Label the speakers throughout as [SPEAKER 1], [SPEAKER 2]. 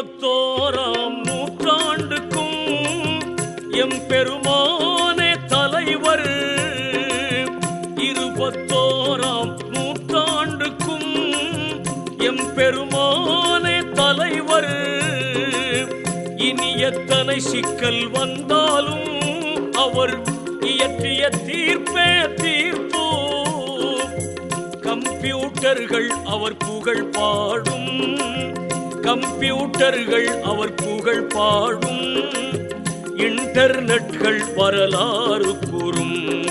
[SPEAKER 1] இருபத்தோராம் நூற்றாண்டுக்கும் எம் பெருமானே தலைவர். இருபத்தோராம் நூற்றாண்டுக்கும் எம் பெருமானே தலைவர். இனி எத்தனை சிக்கல் வந்தாலும் அவர் இயற்றிய தீர்ப்பே தீர்ப்போ. கம்ப்யூட்டர்கள் அவர் புகழ் பாடும். கம்ப்யூட்டர்கள் அவர் புகழ் பாடும். இன்டர்நெட்கள் வரலாறு கூறும்.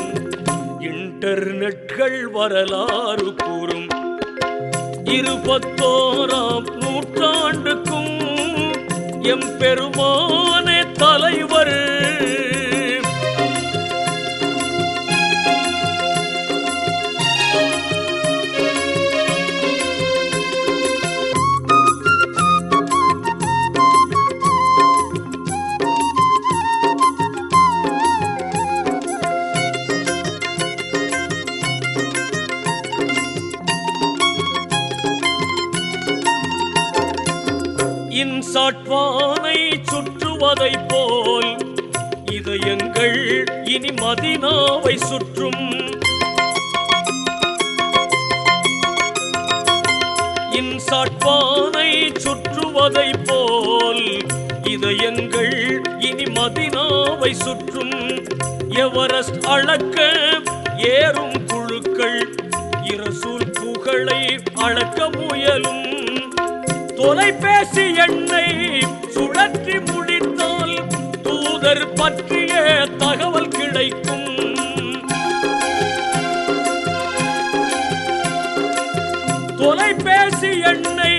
[SPEAKER 1] இன்டர்நெட்கள் வரலாறு கூறும். இருபத்தோராம் நூற்றாண்டுக்கும் எம் பெருமானே தலைவர். இன்சாட்வானை சுற்றுவதைப் போல் இதயங்கள் இனி மதினாவை சுற்றும். இன்சாட்வானை சுற்றுவதைப் போல் இதயங்கள் இனி மதினாவை சுற்றும். எவரஸ்ட் அளக்க ஏறும் குழுக்கள் இரசூல் புகழை அளக்க தொலைபேசி எண்ணை சுழற்றி முடித்தால் தூதர் பற்றிய தகவல் கிடைக்கும். தொலைபேசி எண்ணை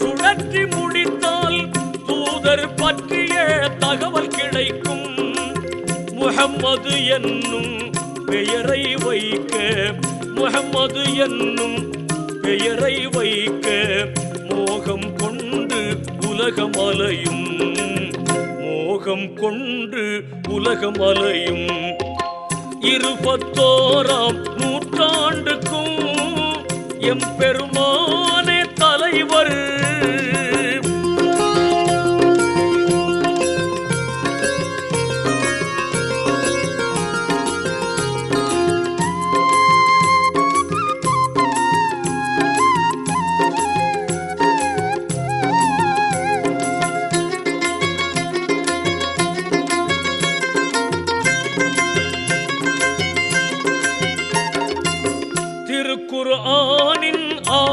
[SPEAKER 1] சுழற்றி முடித்தால் தூதர் பற்றிய தகவல் கிடைக்கும். முகம்மது என்னும் பெயரை வைக்க முகம்மது என்னும் பெயரை வைக்க மோகம் கொண்டு உலகம் அலையும் மோகம் கொண்டு உலகம் அலையும் இருபத்தோராம் நூற்றாண்டுக்கும் எம் பெருமானே தலைவர்.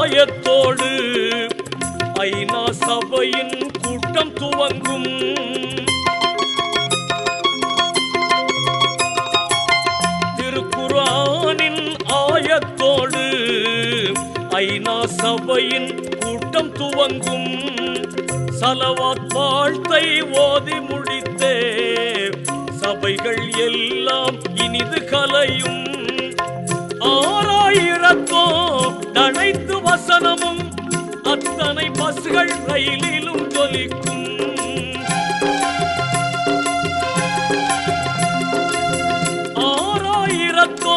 [SPEAKER 1] ஆயத்தோடு ஐநா சபையின் கூட்டம் துவங்கும். திருக்குறானின் ஆயத்தோடு ஐநா சபையின் கூட்டம் துவங்கும். சலவாத் வாழ்த்தை ஓதி முடித்தே சபைகள் எல்லாம் இனிது கலையும். ஆறாயிரத்தோ அத்தனை ரயிலிலும் ஜொலிக்கும். ஆறாயிரத்தோ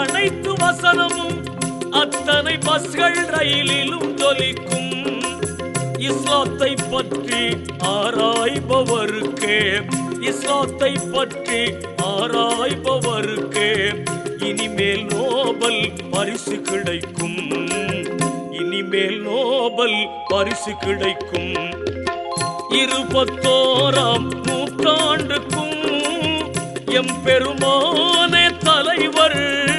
[SPEAKER 1] அனைத்து வசனமும் அத்தனை பஸ்கள் ரயிலிலும் ஜொலிக்கும். இஸ்லாத்தை பற்றி ஆராய்பவருக்கே இஸ்லாத்தை பற்றி ஆராய்பவருக்கே இனிமேல் நோபல் பரிசு கிடைக்கும். மேல் நோபல் பரிசு கிடைக்கும். இருபத்தோராம் நூற்றாண்டுக்கும் எம் பெருமானே தலைவர்.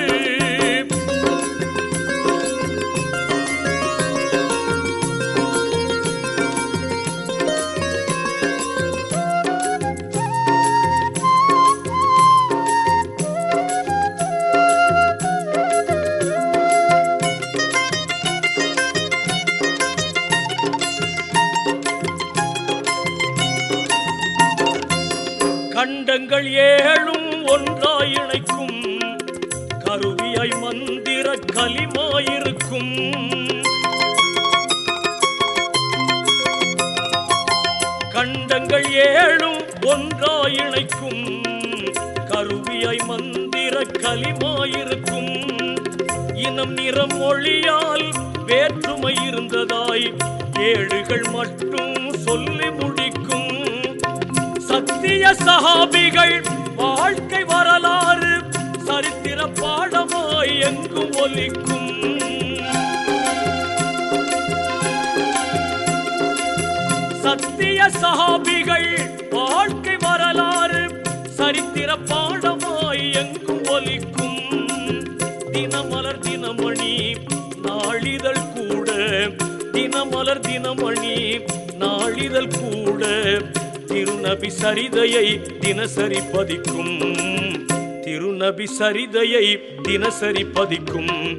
[SPEAKER 1] கண்டங்கள் ஏழும் ஒன்றாய் இணைக்கும். கருவியாய் மந்திர கலிமாயிருக்கும் கண்டங்கள் ஏழும் ஒன்றாய் இணைக்கும். கருவியாய் மந்திர கலிமாயிருக்கும் இனம் நிறம் மொழியால் வேற்றுமை இருந்ததாய். ஏடுகள் மட்டும் சொல்லி முழு சத்திய சகாபிகள் வாழ்க்கை வரலாறு சரித்திர பாடமாய் எங்கும் ஒலிக்கும். சத்திய சகாபிகள் வாழ்க்கை வரலாறு சரித்திர பாடமாய் எங்கும் ஒலிக்கும். தினமலர் தினமணி நாளிதழ் கூட. தினமலர் தினமணி நாளிதழ் கூட. திருநபி சரிதையை தினசரி பதிக்கும். திருநபி சரிதையை தினசரி பதிக்கும்.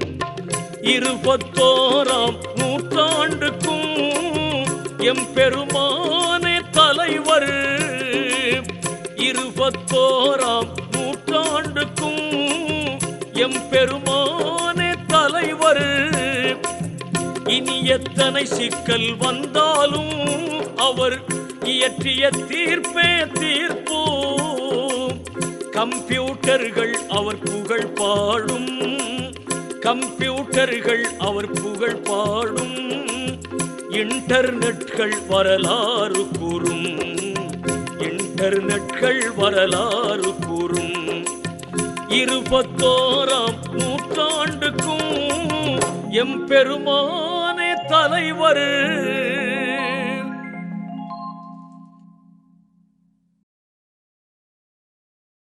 [SPEAKER 1] இருபத்தோராம் நூற்றாண்டுக்கும் எம் பெருமானே தலைவர். இருபத்தோராம் நூற்றாண்டுக்கும் எம் பெருமானே தலைவர். இனி எத்தனை சிக்கல் வந்தாலும் அவர் இயற்றிய தீர்ப்பே தீர்ப்போ கம்ப்யூட்டர்கள் அவர் புகழ் பாடும். கம்ப்யூட்டர்கள் அவர் புகழ் பாடும். இன்டர்நெட்கள் வரலாறு கூறும். இன்டர்நெட்கள் வரலாறு கூறும். இருபத்தோராம் நூற்றாண்டுக்கும் எம்பெருமானே தலைவர்.